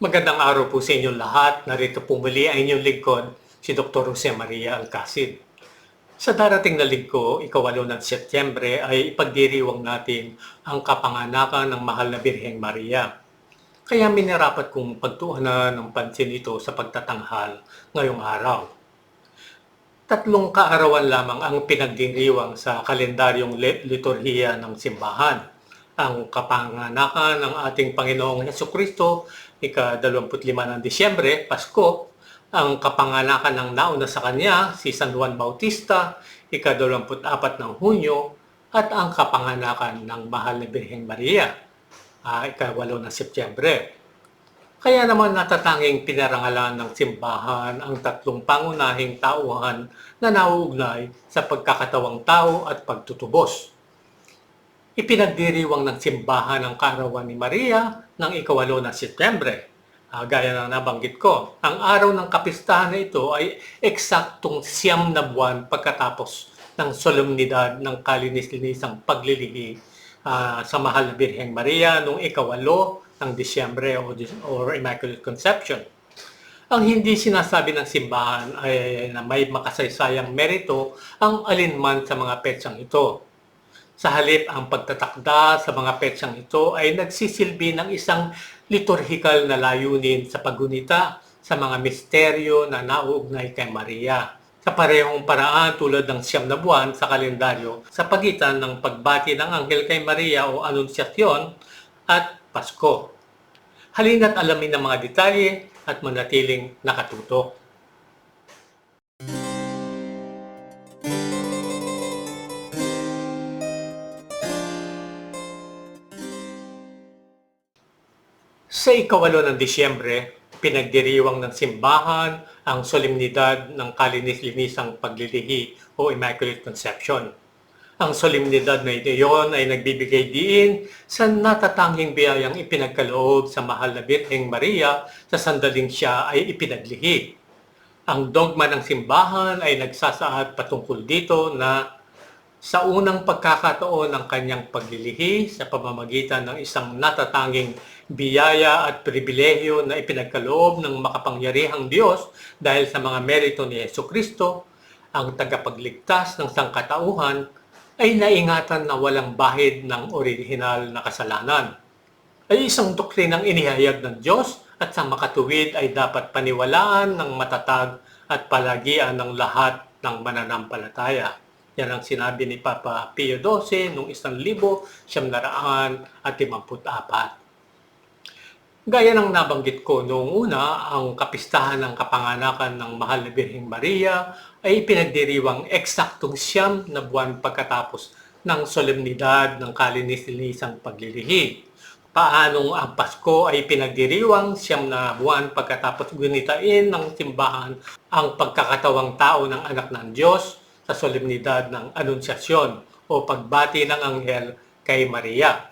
Magandang araw po sa inyong lahat. Narito po muli ang inyong lingkod, si Dr. Jose Maria Alcacid. Sa darating na linggo, ikawalo ng Setyembre, ay ipagdiriwang natin ang kapanganakan ng mahal na Birheng Maria. Kaya minarapat kong pagtuunan ng pansin ito sa pagtatanghal ngayong araw. Tatlong kaarawan lamang ang pinagdiriwang sa kalendaryong lit- liturhiya ng simbahan. Ang kapanganakan ng ating Panginoong Heso Kristo, ika-25 ng Disyembre, Pasko, ang kapanganakan ng nauna sa kanya, si San Juan Bautista, ika-24 ng Hunyo, at ang kapanganakan ng Mahal na Birheng Maria, uh, ika-8 ng Setyembre. Kaya naman natatanging pinarangalan ng simbahan ang tatlong pangunahing tauhan na nauugnay sa pagkakatawang tao at pagtutubos. Ipinagdiriwang ng simbahan ang kaarawan ni Maria ng ikawalo ng Setyembre. Ah, gaya ng nabanggit ko, ang araw ng kapistahan na ito ay eksaktong siyam na buwan pagkatapos ng solemnidad ng kalinis-linisang paglilihi ah, sa mahal na Birheng Maria noong ikawalo ng Disyembre o, or Immaculate Conception. Ang hindi sinasabi ng simbahan ay na may makasaysayang merito ang alinman sa mga petsang ito. Sa halip, ang pagtatakda sa mga petsang ito ay nagsisilbi ng isang liturhikal na layunin sa paggunita sa mga misteryo na nauugnay kay Maria. Sa parehong paraan tulad ng siyam na buwan sa kalendaryo sa pagitan ng pagbati ng anghel kay Maria o Anunciacion at Pasko. Halina't alamin ang mga detalye at manatiling nakatutok. Sa ikawalo ng Disyembre, pinagdiriwang ng simbahan ang solemnidad ng kalinis-linisang paglilihi o Immaculate Conception. Ang solemnidad na ito yon ay nagbibigay diin sa natatanging biyayang ipinagkaloob sa mahal na Birheng Maria sa sandaling siya ay ipinaglihi. Ang dogma ng simbahan ay nagsasaad patungkol dito na sa unang pagkakataon ng kanyang paglilihi sa pamamagitan ng isang natatanging biyaya at pribilehyo na ipinagkaloob ng makapangyarihang Diyos dahil sa mga merito ni Yesu Kristo, ang tagapagligtas ng sangkatauhan ay naingatan na walang bahid ng original na kasalanan. Ay isang doktrinang inihayag ng Diyos at sa makatuwid ay dapat paniwalaan ng matatag at palagian ng lahat ng mananampalataya. Yan ang sinabi ni Papa Pio XII noong 1954. Gaya ng nabanggit ko noong una, ang kapistahan ng kapanganakan ng Mahal na Birheng Maria ay pinagdiriwang eksaktong siyam na buwan pagkatapos ng solemnidad ng kalinis-linisang paglilihi. Paanong ang Pasko ay pinagdiriwang siyam na buwan pagkatapos gunitain ng simbahan ang pagkakatawang tao ng anak ng Diyos sa solemnidad ng Anunciasyon o pagbati ng anghel kay Maria.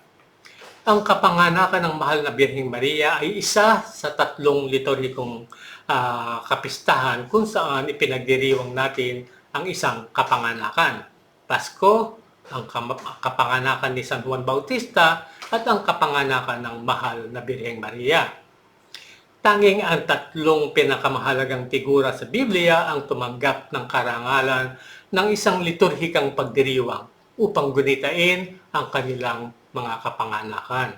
Ang kapanganakan ng mahal na Birheng Maria ay isa sa tatlong liturhikong uh, kapistahan kung saan ipinagdiriwang natin ang isang kapanganakan. Pasko, ang kapanganakan ni San Juan Bautista at ang kapanganakan ng mahal na Birheng Maria. Tanging ang tatlong pinakamahalagang figura sa Biblia ang tumanggap ng karangalan ng isang liturhikang pagdiriwang upang gunitain ang kanilang mga kapanganakan.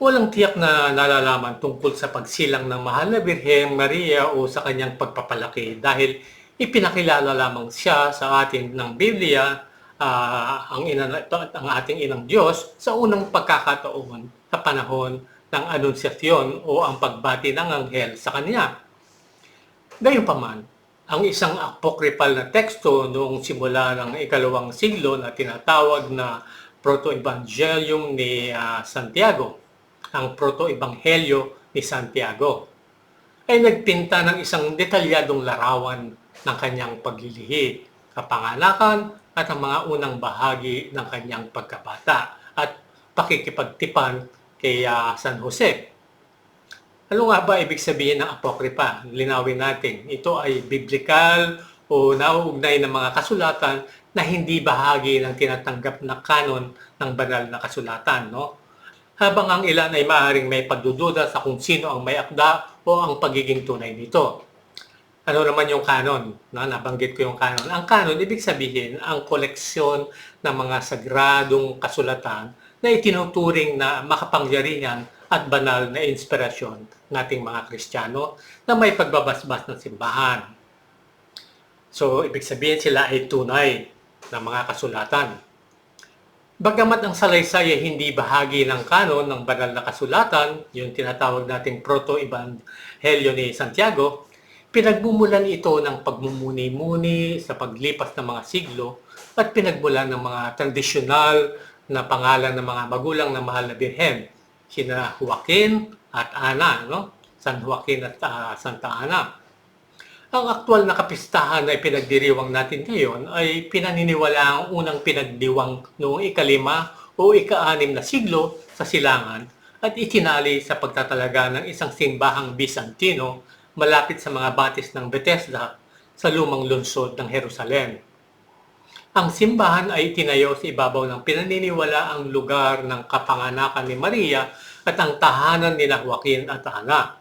Walang tiyak na nalalaman tungkol sa pagsilang ng mahal na Birheng Maria o sa kanyang pagpapalaki dahil ipinakilala lamang siya sa atin ng Biblia uh, ang, ina, ang ating inang Diyos sa unang pagkakataon sa panahon ng anunsasyon o ang pagbati ng anghel sa kanya. Gayunpaman, ang isang apocryphal na teksto noong simula ng ikalawang siglo na tinatawag na Proto-Evangelium ni uh, Santiago, ang Proto-Ebanghelyo ni Santiago, ay nagpinta ng isang detalyadong larawan ng kanyang paglilihi, kapanganakan at ang mga unang bahagi ng kanyang pagkabata at pakikipagtipan kay uh, San Jose ano nga ba ibig sabihin ng apokripa? Linawin natin. Ito ay biblical o nauugnay ng mga kasulatan na hindi bahagi ng tinatanggap na kanon ng banal na kasulatan. No? habang ang ilan ay maaaring may pagdududa sa kung sino ang may akda o ang pagiging tunay nito. Ano naman yung canon? Na, nabanggit ko yung canon. Ang canon, ibig sabihin, ang koleksyon ng mga sagradong kasulatan na itinuturing na makapangyarihan at banal na inspirasyon ng mga Kristiyano na may pagbabasbas ng simbahan. So, ibig sabihin sila ay tunay na mga kasulatan. Bagamat ang salaysay ay hindi bahagi ng kanon ng banal na kasulatan, yung tinatawag nating proto-evangelyo ni Santiago, pinagmumulan ito ng pagmumuni-muni sa paglipas ng mga siglo at pinagmulan ng mga tradisyonal na pangalan ng mga magulang na mahal na birhen, sina Joaquin at Ana, no? San Joaquin at uh, Santa Ana. Ang aktual na kapistahan na pinagdiriwang natin ngayon ay pinaniniwala ang unang pinagdiwang noong ikalima o ika-anim na siglo sa silangan at itinali sa pagtatalaga ng isang simbahang Bizantino malapit sa mga batis ng Bethesda sa lumang lungsod ng Jerusalem. Ang simbahan ay tinayo sa ibabaw ng pinaniniwala ang lugar ng kapanganakan ni Maria at ang tahanan ni Joaquin at Ana.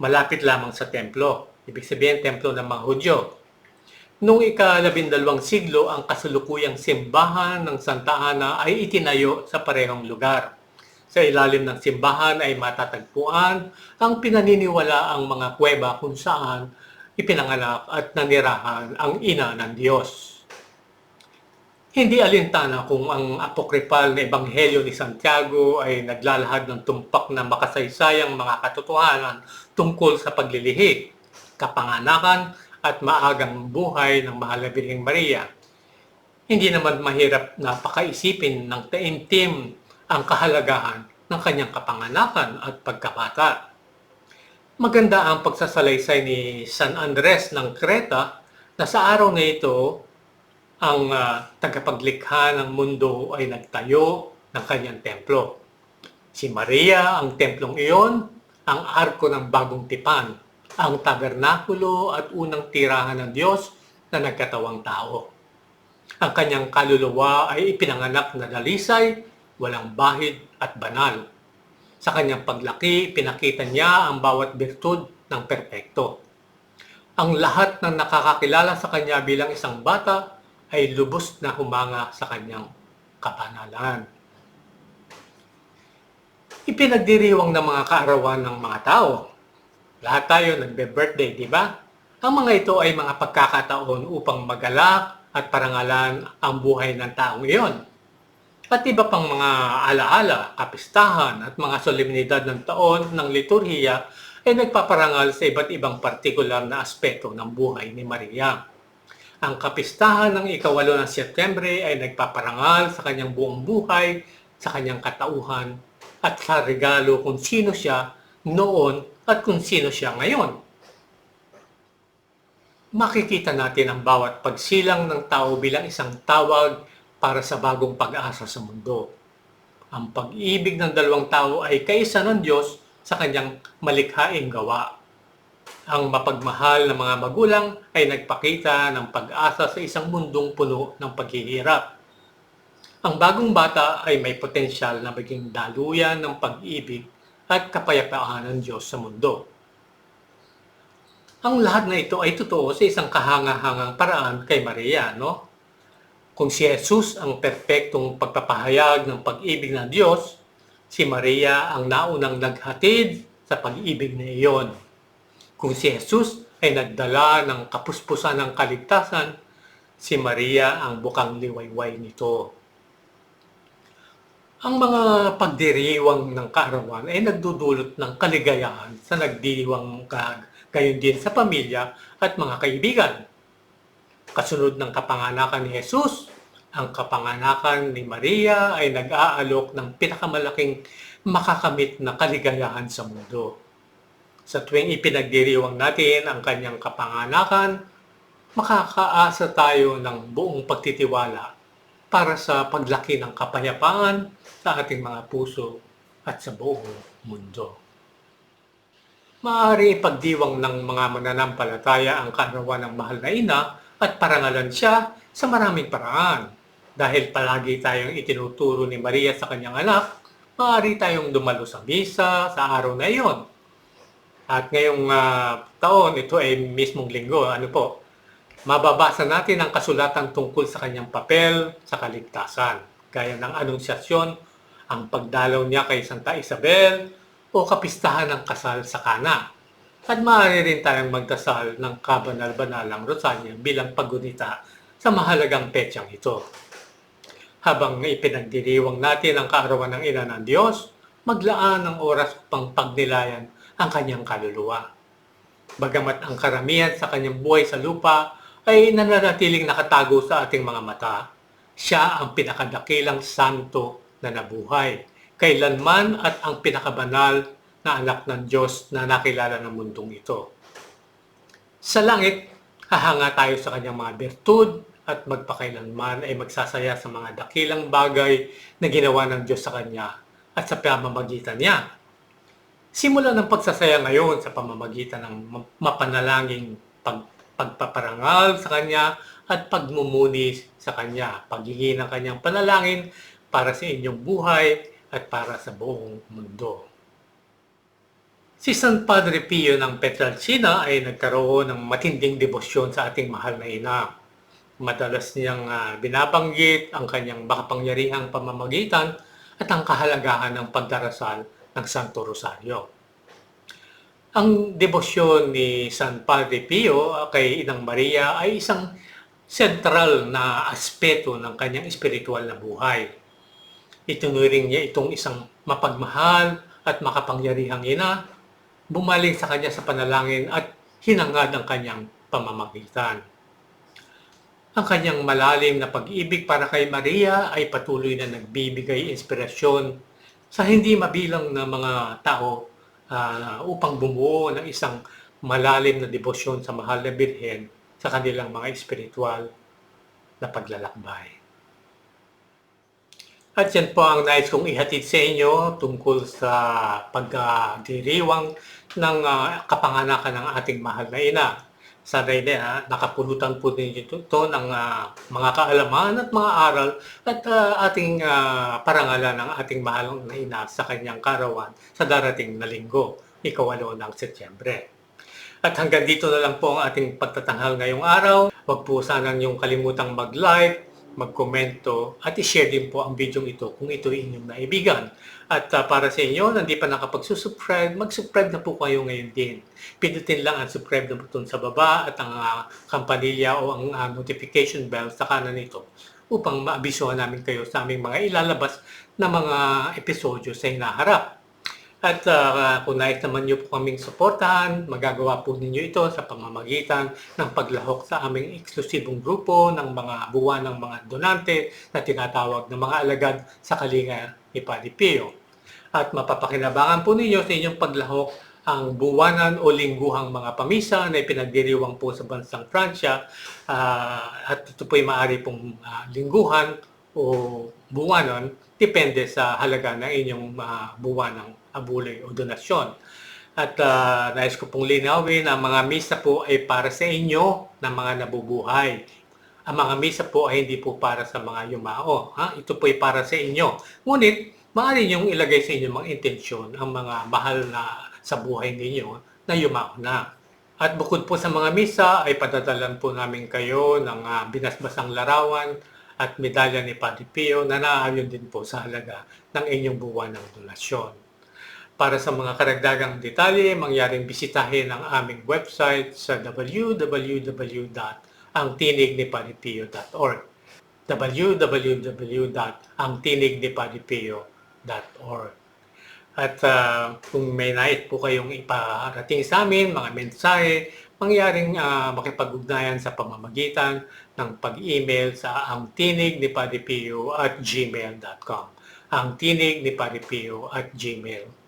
Malapit lamang sa templo, ibig sabihin templo ng mga Hudyo. Noong ika-labindalawang siglo, ang kasalukuyang simbahan ng Santa Ana ay itinayo sa parehong lugar. Sa ilalim ng simbahan ay matatagpuan ang pinaniniwala ang mga kuweba kung saan ipinanganak at nanirahan ang ina ng Diyos. Hindi alintana kung ang apokripal na ebanghelyo ni Santiago ay naglalahad ng tumpak na makasaysayang mga katotohanan tungkol sa paglilihi, kapanganakan at maagang buhay ng mahal na Birheng Maria. Hindi naman mahirap na pakaisipin ng taimtim ang kahalagahan ng kanyang kapanganakan at pagkabata. Maganda ang pagsasalaysay ni San Andres ng Creta na sa araw na ito ang uh, tagapaglikha ng mundo ay nagtayo ng kanyang templo. Si Maria, ang templong iyon, ang arko ng bagong tipan, ang tabernakulo at unang tirahan ng Diyos na nagkatawang tao. Ang kanyang kaluluwa ay ipinanganak na dalisay, walang bahid at banal. Sa kanyang paglaki, pinakita niya ang bawat birtud ng perpekto. Ang lahat ng nakakakilala sa kanya bilang isang bata ay lubos na humanga sa kanyang kapanalan. Ipinagdiriwang ng mga kaarawan ng mga tao. Lahat tayo nagbe-birthday, di ba? Ang mga ito ay mga pagkakataon upang magalak at parangalan ang buhay ng taong iyon. At iba pang mga alaala, kapistahan at mga solemnidad ng taon ng liturhiya ay nagpaparangal sa iba't ibang partikular na aspeto ng buhay ni Maria. Ang kapistahan ng ikawalo ng Setyembre ay nagpaparangal sa kanyang buong buhay, sa kanyang katauhan, at sa regalo kung sino siya noon at kung sino siya ngayon. Makikita natin ang bawat pagsilang ng tao bilang isang tawag para sa bagong pag-asa sa mundo. Ang pag-ibig ng dalawang tao ay kaisa ng Diyos sa kanyang malikhaing gawa ang mapagmahal na mga magulang ay nagpakita ng pag-asa sa isang mundong puno ng paghihirap. Ang bagong bata ay may potensyal na maging daluyan ng pag-ibig at kapayapaan ng Diyos sa mundo. Ang lahat na ito ay totoo sa isang kahanga-hangang paraan kay Maria, no? Kung si Jesus ang perpektong pagpapahayag ng pag-ibig ng Diyos, si Maria ang naunang naghatid sa pag-ibig na iyon. Kung si Jesus ay nagdala ng kapuspusan ng kaligtasan, si Maria ang bukang liwayway nito. Ang mga pagdiriwang ng kaarawan ay nagdudulot ng kaligayahan sa nagdiriwang gayon din sa pamilya at mga kaibigan. Kasunod ng kapanganakan ni Jesus, ang kapanganakan ni Maria ay nag-aalok ng pinakamalaking makakamit na kaligayahan sa mundo. Sa tuwing ipinagdiriwang natin ang kanyang kapanganakan, makakaasa tayo ng buong pagtitiwala para sa paglaki ng kapayapaan sa ating mga puso at sa buong mundo. Maaari ipagdiwang ng mga mananampalataya ang kaarawan ng mahal na ina at parangalan siya sa maraming paraan dahil palagi tayong itinuturo ni Maria sa kanyang anak maaari tayong dumalo sa misa sa araw na iyon. At ngayong ah, taon, ito ay mismong linggo, ano po, mababasa natin ang kasulatan tungkol sa kanyang papel sa kaligtasan, gaya ng anunsyasyon, ang pagdalaw niya kay Santa Isabel, o kapistahan ng kasal sa Kana. At maaari rin tayong magdasal ng kabanal-banalang Rosanya bilang paggunita sa mahalagang petsang ito. Habang ipinagdiriwang natin ang kaarawan ng ina ng Diyos, maglaan ng oras upang pagnilayan ang kanyang kaluluwa. Bagamat ang karamihan sa kanyang buhay sa lupa ay nananatiling nakatago sa ating mga mata, siya ang pinakadakilang santo na nabuhay, kailanman at ang pinakabanal na anak ng Diyos na nakilala ng mundong ito. Sa langit, hahanga tayo sa kanyang mga bertud at magpakailanman ay magsasaya sa mga dakilang bagay na ginawa ng Diyos sa kanya at sa pamamagitan niya. Simula ng pagsasaya ngayon sa pamamagitan ng ma- mapanalangin pag, pagpaparangal sa kanya at pagmumuni sa kanya, paghingi ng kanyang panalangin para sa inyong buhay at para sa buong mundo. Si San Padre Pio ng Petralcina ay nagkaroon ng matinding debosyon sa ating mahal na ina. Madalas niyang ah, binabanggit ang kanyang makapangyarihang pamamagitan at ang kahalagahan ng pagdarasal ng Santo Rosario. Ang debosyon ni San Padre Pio kay Inang Maria ay isang sentral na aspeto ng kanyang espiritual na buhay. Itunuring niya itong isang mapagmahal at makapangyarihang ina bumaling sa kanya sa panalangin at hinangad ang kanyang pamamagitan. Ang kanyang malalim na pag-ibig para kay Maria ay patuloy na nagbibigay inspirasyon sa hindi mabilang na mga tao ah, upang bumuo ng isang malalim na debosyon sa mahal na Birhen sa kanilang mga espiritual na paglalakbay. At yan po ang nais kong ihatid sa inyo tungkol sa pagdiriwang ng ah, kapanganakan ng ating mahal na ina. Sana'y na nakapulutan po ninyo ito, ito ng ah, mga kaalaman at mga aral at ah, ating ah, parangalan ng ating mahal na ina sa kanyang karawan sa darating na linggo, ikawalo ng Setyembre. At hanggang dito na lang po ang ating pagtatanghal ngayong araw. Huwag po sanang yung kalimutang mag-like, magkomento at i-share din po ang video ito kung ito ay inyong naibigan. At ah, para sa inyo, hindi pa nakapag-subscribe, mag-subscribe na po kayo ngayon din. Pindutin lang ang subscribe na button sa baba at ang ah, kampanilya o ang ah, notification bell sa kanan nito upang maabisuhan namin kayo sa aming mga ilalabas na mga episodyo sa hinaharap. At ah, kung nais naman niyo po kaming suportahan, magagawa po ninyo ito sa pamamagitan ng paglahok sa aming eksklusibong grupo ng mga buwan ng mga donante na tinatawag ng mga alagad sa kalinga ni Padre Pio. At mapapakinabangan po ninyo sa inyong paglahok ang buwanan o lingguhang mga pamisa na ipinagdiriwang po sa bansang Pransya Ah, at ito po ay maaari pong ah, lingguhan o buwanan depende sa halaga ng inyong uh, buwanang abulay o donasyon. At ah, nais ko pong linawin, ang mga misa po ay para sa inyo na mga nabubuhay. Ang mga misa po ay hindi po para sa mga yumao. Ha? Ito po ay para sa inyo. Ngunit, maaari niyong ilagay sa inyong mga intensyon ang mga mahal na sa buhay ninyo na yumao na. At bukod po sa mga misa, ay padadalan po namin kayo ng ah, binasbasang larawan at medalya ni Padre Pio na naayon din po sa halaga ng inyong buwan ng donasyon. Para sa mga karagdagang detalye, mangyaring bisitahin ang aming website sa www.angtinignipadipio.org www.angtinignipadipio.org At ah, kung may nais po kayong iparating sa amin, mga mensahe, mangyaring ah, makipag-ugnayan sa pamamagitan ng pag-email sa ang tinig ni Padipio at gmail.com ang tinig ni Padipio at gmail.com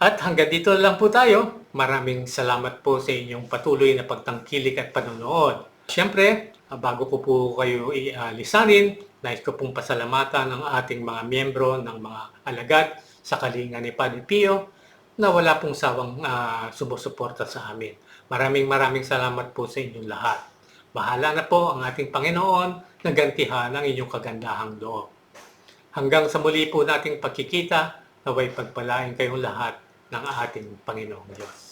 At hanggang dito lang po tayo. Maraming salamat po sa inyong patuloy na pagtangkilik at panonood. Siyempre, bago ko po kayo ialisanin, nais ko pong pasalamatan ang ating mga miyembro ng mga alagad sa kalinga ni Padre Pio na wala pong sawang ah, sumusuporta sa amin. Maraming maraming salamat po sa inyong lahat. Bahala na po ang ating Panginoon na gantihan ang inyong kagandahang loob. Hanggang sa muli po nating pagkikita, naway pagpalain kayong lahat ng ating Panginoong Diyos.